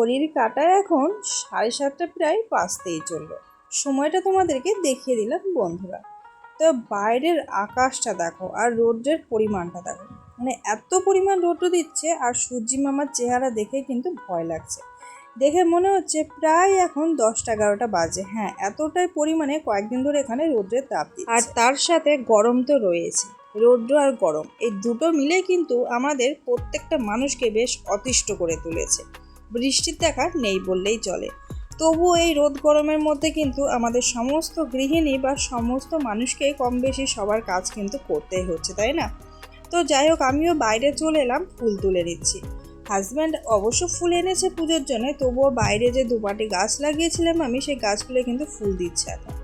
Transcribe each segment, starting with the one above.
ঘড়ির কাটা এখন সাড়ে সাতটা প্রায় বাজতেই চলল। সময়টা তোমাদেরকে দেখিয়ে দিলাম বন্ধুরা। তো বাইরের আকাশটা দেখো আর রোদ্রের পরিমাণটা দেখো। মানে এত পরিমাণ রোদ্র দিচ্ছে আর সূর্যি মামার চেহারা দেখে কিন্তু ভয় লাগছে। দেখে মনে হচ্ছে প্রায় এখন দশটা এগারোটা বাজে। হ্যাঁ এতটাই পরিমাণে কয়েকদিন ধরে এখানে রৌদ্রের তাপ দিচ্ছে। আর তার সাথে গরম তো রয়েছে, রৌদ্র আর গরম। এই দুটো মিলে কিন্তু আমাদের প্রত্যেকটা মানুষকে বেশ অতিষ্ঠ করে তুলেছে। বৃষ্টির দেখা নেই বললেই চলে। তবু এই রোদ গরমের মধ্যে কিন্তু আমাদের সমস্ত গৃহিণী বা সমস্ত মানুষকে কম বেশি সবার কাজ কিন্তু করতেই হচ্ছে, তাই না? তো যাই হোক, আমিও বাইরে চলে এলাম, ফুল তুলে নিচ্ছি হাজব্যান্ড অবশ্য ফুল এনেছে পুজোর জন্য, তবুও বাইরে যে দুপাটি গাছ লাগিয়েছিলাম আমি, সেই গাছগুলো কিন্তু ফুল দিচ্ছে এখন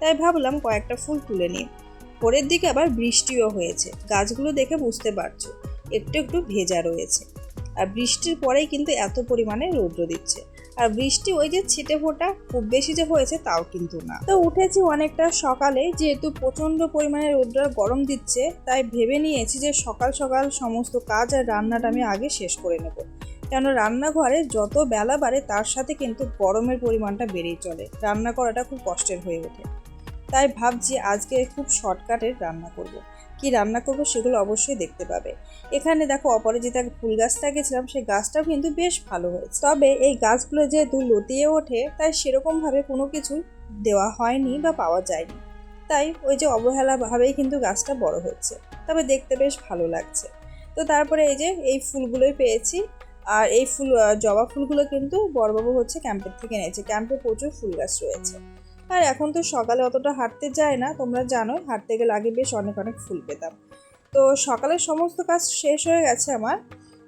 তাই ভাবলাম কয়েকটা ফুল তুলে নিই। ভোরের দিকে আবার বৃষ্টিও হয়েছে, গাছগুলো দেখে বুঝতে পারছ, একটু একটু ভেজা রয়েছে। আর বৃষ্টির পরেই কিন্তু এত পরিমাণে রৌদ্র দিচ্ছে। আর বৃষ্টি ওই যে ছিটে ফোটা, খুব বেশি যে হয়েছে তাও কিন্তু না। তো উঠেছি অনেকটা সকালে, যেহেতু প্রচণ্ড পরিমাণে রৌদ্র গরম দিচ্ছে, তাই ভেবে নিয়েছি যে সকাল সকাল সমস্ত কাজ আর রান্নাটা আমি আগে শেষ করে নেব। কেন রান্নাঘরে যত বেলা বাড়ে, তার সাথে কিন্তু গরমের পরিমাণটা বেড়েই চলে। রান্না করাটা খুব কষ্টের হয়ে ওঠে। তাই ভাবছি আজকে খুব শর্টকাটের রান্না করব। কি রান্না করব সেগুলো অবশ্যই দেখতে পাবে। এখানে দেখো অপরাজিতা ফুল গাছটা গেছিলাম সেই গাছটাও কিন্তু বেশ ভালো হয়েছে। তবে এই গাছগুলো যেহেতু লতিয়ে ওঠে, তাই সেরকমভাবে কোনো কিছু দেওয়া হয়নি বা পাওয়া যায়নি। তাই ওই যে অবহেলাভাবেই কিন্তু গাছটা বড় হচ্ছে তবে দেখতে বেশ ভালো লাগছে। তো তারপরে এই যে এই ফুলগুলোই পেয়েছি। আর এই ফুল জবা ফুলগুলো কিন্তু বড়বাবু হচ্ছে ক্যাম্পের থেকে এনেছে। ক্যাম্পে প্রচুর ফুল গাছ রয়েছে। আর এখন তো সকালে অতটা হাঁটতে যায় না, তোমরা জানো, হাঁটতে গেলে আগে বেশ অনেক অনেক ফুল পেতাম। তো সকালের সমস্ত কাজ শেষ হয়ে গেছে আমার।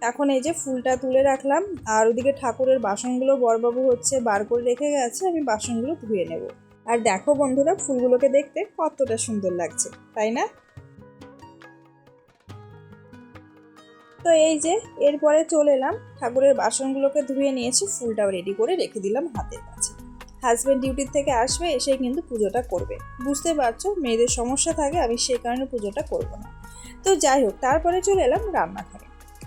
এখন এই যে ফুলটা তুলে রাখলাম, আর ওদিকে ঠাকুরের বাসনগুলো বরবাবু হচ্ছে বার করে রেখে গেছে, আমি বাসনগুলো ধুয়ে নেব। আর দেখো বন্ধুরা, ফুলগুলোকে দেখতে কতটা সুন্দর লাগছে, তাই না? তো এই যে এরপরে চলে এলাম, ঠাকুরের বাসনগুলোকে ধুয়ে নিয়েছি, ফুলটাও রেডি করে রেখে দিলাম হাতের কাছে। হাজব্যান্ড ডিউটির থেকে আসবে এসে কিন্তু পুজোটা করবে। বুঝতে পারছ? মেয়েদের সমস্যা থাকে, আমি সেই কারণে পুজোটা করব না। তো যাই হোক, তারপরে চলে এলাম রান্নাঘরে।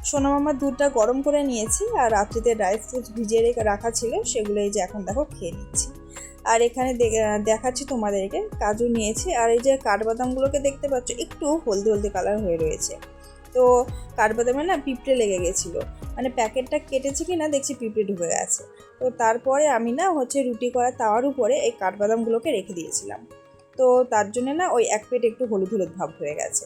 সোনামামার দুধটা গরম করে নিয়েছি, আর রাত্রিতে ড্রাই ফ্রুটস ভিজিয়ে রেখে রাখা ছিল, সেগুলো এই যে এখন দেখো খেয়ে নিচ্ছি। আর এখানে দেখাচ্ছি তোমাদেরকে, কাজু নিয়েছি, আর এই যে কাঠবাদামগুলোকে দেখতে পাচ্ছ, একটু হলদি হলদি কালার হয়ে রয়েছে। তো কাঠবাদামে না পিঁপড়ে লেগে গেছিল। মানে প্যাকেটটা কেটেছে কি না দেখছি পিঁপড়ে ঢুকে গেছে। তো তারপরে আমি না হচ্ছে রুটি করা তাওয়ার উপরে এই কাঠবাদামগুলোকে রেখে দিয়েছিলাম। তো তার জন্য না ওই এক প্লেট একটু হলুদ হলুদ ভাব হয়ে গেছে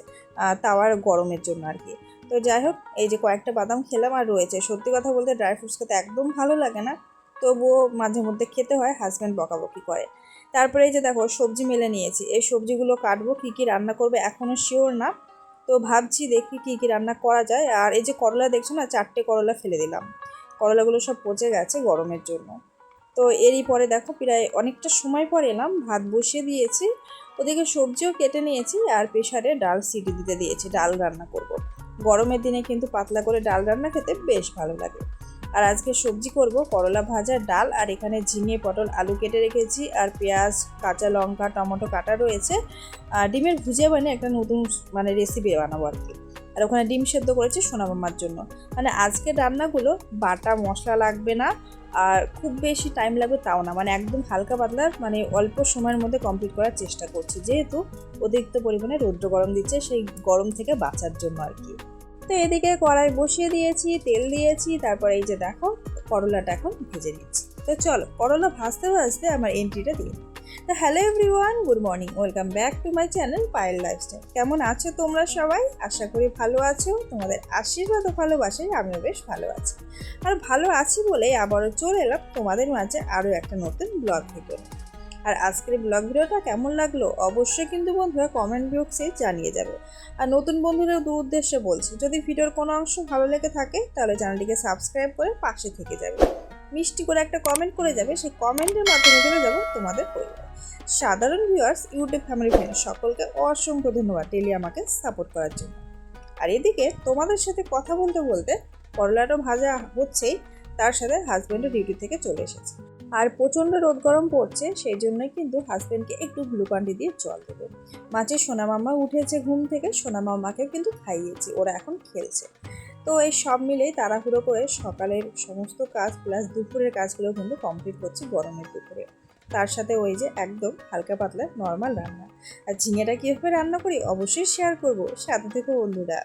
তাওয়ার গরমের জন্য আর কি। তো যাই হোক, এই যে কয়েকটা বাদাম খেলাম আর রয়েছে। সত্যি কথা বলতে ড্রাই ফ্রুটস খেতে একদম ভালো লাগে না, তবুও মাঝে মধ্যে খেতে হয়, হাজব্যান্ড বকাবকি করে। তারপরে এই যে দেখো সবজি মেলে নিয়েছি। এই সবজিগুলো কাটবো, কী কী রান্না করবে এখনও শিওর না। তো ভাবছি দেখি কী কী রান্না করা যায়। আর এই যে করলা দেখছ না, চারটে করলা ফেলে দিলাম। করলাগুলো সব পচে গেছে গরমের জন্য। তো এরই পরে দেখো, প্রায় অনেকটা সময় পর এলাম, ভাত বসিয়ে দিয়েছি। ওদিকে সবজিও কেটে নিয়েছি আর প্রেশারে ডাল সিটি দিতে দিয়েছি, ডাল রান্না করব। গরমের দিনে কিন্তু পাতলা করে ডাল রান্না খেতে বেশ ভালো লাগে। আর আজকে সবজি করব, করলা ভাজা, ডাল, আর এখানে ঝিঙে, পটল, আলু কেটে রেখেছি, আর পেঁয়াজ, কাঁচা লঙ্কা, টমেটো, কাটা রয়েছে। আর ডিমের ভুজিয়া বানিয়ে একটা নতুন মানে রেসিপি বানাবো আর কি। আর ওখানে ডিম সেদ্ধ করেছি সোনা মামার জন্য। মানে আজকের রান্নাগুলো বাটা মশলা লাগবে না, আর খুব বেশি টাইম লাগবে তাও না। মানে একদম হালকা পাতলা মানে অল্প সময়ের মধ্যে কমপ্লিট করার চেষ্টা করছি। যেহেতু অতিরিক্ত পরিমাণে রৌদ্র গরম দিচ্ছে, সেই গরম থেকে বাঁচার জন্য আর কি। তো এদিকে কড়াই বসিয়ে দিয়েছি, তেল দিয়েছি, তারপরে এই যে দেখো, করলাটা এখন ভেজে নিচ্ছি। তো চলো, করলা ভাজতে ভাজতে আমার এন্ট্রিটা দিয়ে। তো hello everyone good morning welcome back to my channel Payel lifestyle কেমন আছো তোমরা সবাই? আশা করি ভালো আছো। তোমাদের আশীর্বাদ ও আমিও বেশ ভালো আছি। আর ভালো আছি বলে আবারও চলে এলাম তোমাদের মাঝে আরও একটা নতুন ব্লগ ভিডিও। আর আজকের ব্লগ ভিডিওটা কেমন লাগল অবশ্যই কিন্তু বন্ধুরা কমেন্ট বক্সে জানিয়ে যাবে। আর নতুন বন্ধুদের দু উদ্দেশ্যে বলছি, যদি ভিডিওর কোনো অংশ ভালো লেগে থাকে, তাহলে চ্যানেলটিকে সাবস্ক্রাইব করে পাশে থেকে যাবে। মিষ্টি করে একটা কমেন্ট করে যাবে, সেই কমেন্টের মাধ্যমে চলে যাব তোমাদের পরিবার। সাধারণ ভিউয়ার্স ইউটিউব ফ্যামিলি ফ্রেন্ড সকলকে অসংখ্য ধন্যবাদ ডেলি আমাকে সাপোর্ট করার জন্য। আর এদিকে তোমাদের সাথে কথা বলতে বলতে করলাটা ভাজা হচ্ছেই, তার সাথে হাজব্যান্ডও ডিউটি থেকে চলে এসেছে। আর প্রচণ্ড রোদ গরম পড়ছে সেই জন্যই কিন্তু হাজব্যান্ডকে একটু গ্লুকান্ডি দিয়ে জল দেবো। মাছের সোনা মামা উঠেছে ঘুম থেকে, সোনা মামাকে কিন্তু খাইয়েছি, ওরা এখন খেলছে। তো এই সব মিলেই তাড়াহুড়ো করে সকালের সমস্ত কাজ প্লাস দুপুরের কাজগুলো কিন্তু কমপ্লিট করছি গরমের দুপুরে। তার সাথে ওই যে একদম হালকা পাতলা নর্মাল রান্না। আর ঝিঙেটা কীভাবে রান্না করি অবশ্যই শেয়ার করব, সাথে থেকে বন্ধুরা।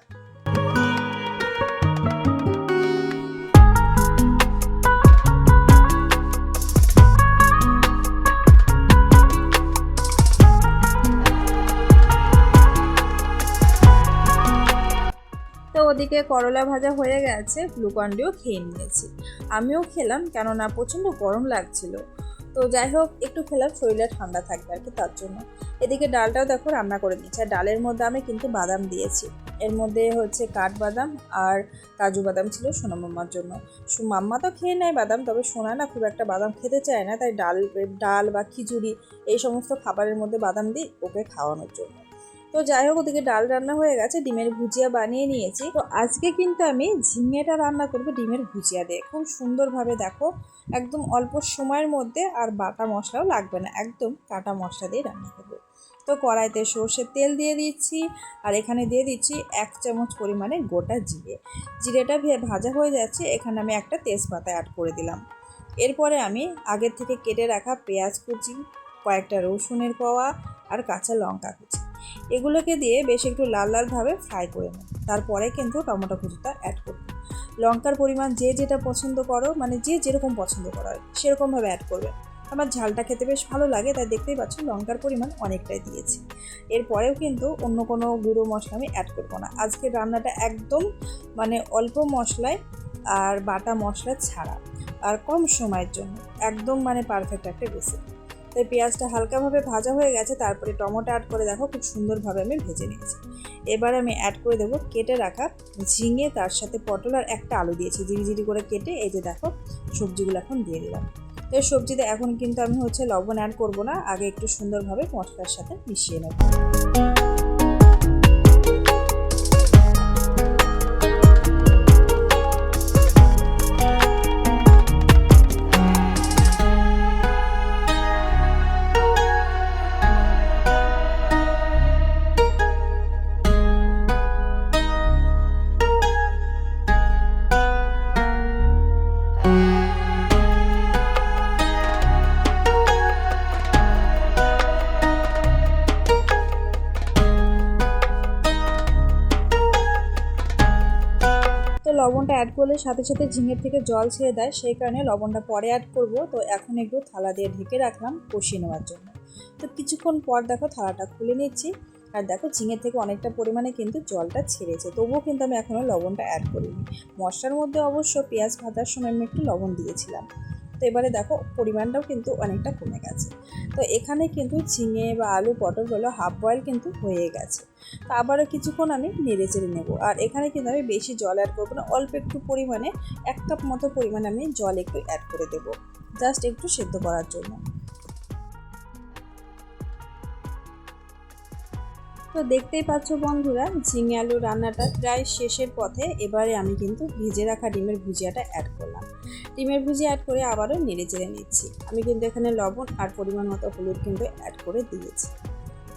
ওদিকে করলা ভাজা হয়ে গেছে, গ্লুকন্ডিও খেয়ে নিয়েছি। আমিও খেলাম কেননা প্রচণ্ড গরম লাগছিল। তো যাই হোক, একটু খেলাম শরীরে ঠান্ডা থাকবে আর কি তার জন্য। এদিকে ডালটাও দেখো রান্না করে নিচ্ছি আর ডালের মধ্যে আমি কিন্তু বাদাম দিয়েছি। এর মধ্যে হচ্ছে কাঠবাদাম আর কাজু বাদাম ছিল সোনা মাম্মার জন্য। মাম্মা তো খেয়ে নেয় বাদাম, তবে সোনা না খুব একটা বাদাম খেতে চায় না। তাই ডাল ডাল বা খিচুড়ি এই সমস্ত খাবারের মধ্যে বাদাম দিই, ওকে খাওয়ানোর জন্য। তো যাই হোক, ওদিকে ডাল রান্না হয়ে গেছে, ডিমের ভুজিয়া বানিয়ে নিয়েছি। তো আজকে কিন্তু আমি ঝিঙেটা রান্না করব ডিমের ভুজিয়া দিয়ে। খুব সুন্দরভাবে দেখো, একদম অল্প সময়ের মধ্যে আর বাটা মশলাও লাগবে না, একদম কাটা মশলা দিয়ে রান্না করব। তো কড়াইতে সর্ষের তেল দিয়ে দিচ্ছি, আর এখানে দিয়ে দিচ্ছি এক চামচ পরিমাণে গোটা জিরে। জিরেটা ভাজা হয়ে যাচ্ছে, এখানে আমি একটা তেজপাতা অ্যাড করে দিলাম। এরপরে আমি আগের থেকে কেটে রাখা পেঁয়াজ কুচি, কয়েকটা রসুনের কোয়া, আর কাঁচা লঙ্কা কুচি। এগুলোকে দিয়ে বেশ একটু লাল লালভাবে ফ্রাই করে নেব তারপরে কিন্তু টমেটো কুচিটা অ্যাড করব। লঙ্কার পরিমাণ যে যেটা পছন্দ করো মানে যে যেরকম পছন্দ করা হয় সেরকমভাবে অ্যাড করবে। আমার ঝালটা খেতে বেশ ভালো লাগে, তাই দেখতেই পাচ্ছ লঙ্কার পরিমাণ অনেকটাই দিয়েছি। এরপরেও কিন্তু অন্য কোনো গুঁড়ো মশলা আমি অ্যাড করব না। আজকে রান্নাটা একদম মানে অল্প মশলায় আর বাটা মশলা ছাড়া, আর কম সময়ের জন্য। একদম মানে পারফেক্ট একটা রেসিপি তাই পেঁয়াজটা হালকাভাবে ভাজা হয়ে গেছে, তারপরে টমেটো অ্যাড করে দেখো খুব সুন্দরভাবে আমি ভেজে নিয়েছি। এবার আমি অ্যাড করে দেবো কেটে রাখা ঝিঙে, তার সাথে পটল আর একটা আলু দিয়েছি জিরি জিরি করে কেটে এই যে দেখো সবজিগুলো এখন দিয়ে দিলাম। তো সবজিতে এখন কিন্তু আমি হচ্ছে লবণ অ্যাড করব না, আগে একটু সুন্দরভাবে মশলার সাথে মিশিয়ে নেব। লবণটা অ্যাড করলে সাথে সাথে ঝিঙের থেকে জল ছেড়ে দেয়, সেই কারণে লবণটা পরে অ্যাড করব। তো এখন একটু থালা দিয়ে ঢেকে রাখলাম কষিয়ে নেওয়ার জন্য। তো কিছুক্ষণ পর দেখো থালাটা খুলে নিচ্ছি। আর দেখো ঝিঙের থেকে অনেকটা পরিমাণে কিন্তু জলটা ছেড়েছে। তবুও কিন্তু আমি এখনও লবণটা অ্যাড করিনি। মশলার মধ্যে অবশ্য পেঁয়াজ ভাজার সময় আমি একটু লবণ দিয়েছিলাম। তো এবারে দেখো পরিমাণটাও কিন্তু অনেকটা কমে গেছে। তো এখানে কিন্তু ঝিঙে বা আলু, পটলগুলো হাফ বয়েল কিন্তু হয়ে গেছে। তো আবারও কিছুক্ষণ আমি নেড়ে চেড়ে নেব। আর এখানে কিন্তু আমি বেশি জল অ্যাড করব না, অল্প একটু পরিমাণে, এক কাপ মতো পরিমাণে আমি জল একটু অ্যাড করে দেবো। জাস্ট একটু সেদ্ধ করার জন্য। তো দেখতেই পাচ্ছ বন্ধুরা, ঝিঙে আলু রান্নাটা প্রায় শেষের পথে এবারে আমি কিন্তু ভিজে রাখা ডিমের ভুজিয়াটা অ্যাড করলাম ডিমের ভুজি অ্যাড করে আবারও নেড়ে চেড়ে নিচ্ছি। আমি কিন্তু এখানে লবণ আর পরিমাণ মতো হলুদ কিন্তু অ্যাড করে দিয়েছি।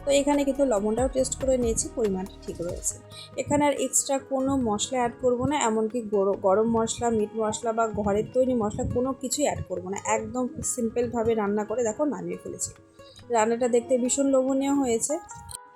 তো এখানে কিন্তু লবণটাও টেস্ট করে নিয়েছি, পরিমাণটা ঠিক রয়েছে। এখানে আর এক্সট্রা কোনো মশলা অ্যাড করব না, এমনকি গরম মশলা মিট মশলা বা ঘরের তৈরি মশলা কোনো কিছুই অ্যাড করব না। একদম সিম্পলভাবে রান্না করে দেখো নামিয়ে ফেলেছি। রান্নাটা দেখতে ভীষণ লোভনীয় হয়েছে।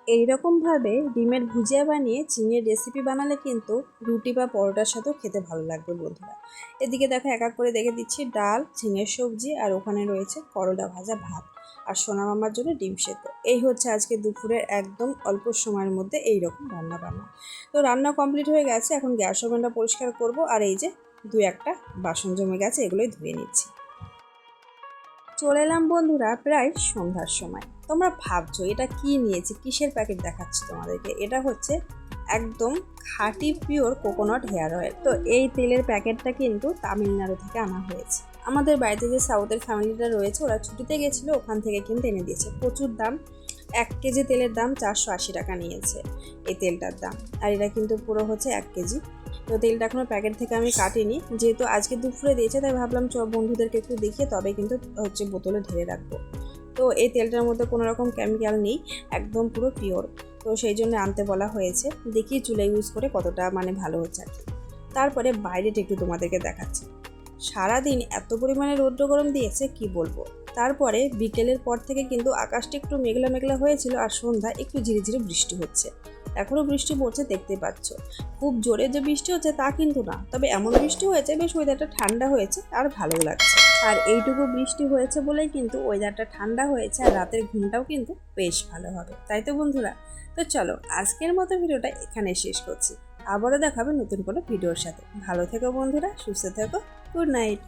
এইরকমভাবে ডিমের ভুজিয়া বানিয়ে চিংড়ির রেসিপি বানালে কিন্তু রুটি বা পরোটার সাথেও খেতে ভালো লাগবে বন্ধুরা। এদিকে দেখো এক এক করে দেখে দিচ্ছি ডাল, ঝিঙের সবজি আর ওখানে রয়েছে করলা ভাজা ভাত আর সোনা মামার জন্য ডিম সেদ্ধ। এই হচ্ছে আজকে দুপুরের একদম অল্প সময়ের মধ্যে এই রকম রান্না বান্না। তো রান্না কমপ্লিট হয়ে গেছে, এখন গ্যাস ওভেনটা পরিষ্কার করব আর এই যে দু একটা বাসন জমে গেছে এগুলোই ধুয়ে নিচ্ছি। চলে এলাম বন্ধুরা প্রায় সন্ধ্যার সময়। তোমরা ভাবছ, এটা কি নিয়েছি কিসের প্যাকেট দেখাচ্ছি তোমাদেরকে? এটা হচ্ছে একদম খাঁটি পিওর কোকোনাট হেয়ার অয়েল তো এই তেলের প্যাকেটটা কিন্তু তামিলনাড়ু থেকে আনা হয়েছে। আমাদের বাড়িতে যে সাউথের ফ্যামিলিটা রয়েছে, ওরা ছুটিতে গেছিল, ওখান থেকে কিন্তু এনে দিয়েছে। প্রচুর দাম। এক কেজি তেলের দাম চারশো আশি টাকা নিয়েছে এই তেলটার দাম। আর এটা কিন্তু পুরো হচ্ছে এক কেজি। তো তেলটা এখনও প্যাকেট থেকে আমি কাটিনি। যেহেতু আজকে দুপুরে দিয়েছে, তাই ভাবলাম চ, বন্ধুদেরকে একটু দেখিয়ে তবে কিন্তু হচ্ছে বোতলে ঢেলে রাখব। তো এই তেলটার মধ্যে কোনো রকম কেমিক্যাল নেই, একদম পুরো পিওর তো সেই জন্য আনতে বলা হয়েছে দেখি চুলে ইউজ করে কতটা মানে ভালো হচ্ছে আর কি। তারপরে বাইরেটা একটু তোমাদেরকে দেখাচ্ছি। সারাদিন এত পরিমাণে রৌদ্র গরম দিয়েছে, কি বলব? তারপরে বিকেলের পর থেকে কিন্তু আকাশটা একটু মেঘলা মেঘলা হয়েছিল আর সন্ধ্যা একটু ধীরে ধীরে বৃষ্টি হচ্ছে। এখনও বৃষ্টি পড়ছে, দেখতে পাচ্ছ। খুব জোরে যে বৃষ্টি হচ্ছে তা কিন্তু না, তবে এমন বৃষ্টি হয়েছে, বেশ ওয়েদারটা ঠান্ডা হয়েছে আর ভালো লাগছে। আর এইটুকু বৃষ্টি হয়েছে বলেই কিন্তু ওয়েদারটা ঠান্ডা হয়েছে আর রাতের ঘুমটাও কিন্তু বেশ ভালো হবে। তাই তো বন্ধুরা? তো চলো, আজকের মতো ভিডিওটা এখানে শেষ করছি। আবারও দেখাবে নতুন কোনো ভিডিওর সাথে। ভালো থেকো বন্ধুরা, সুস্থ থেকো গুড নাইট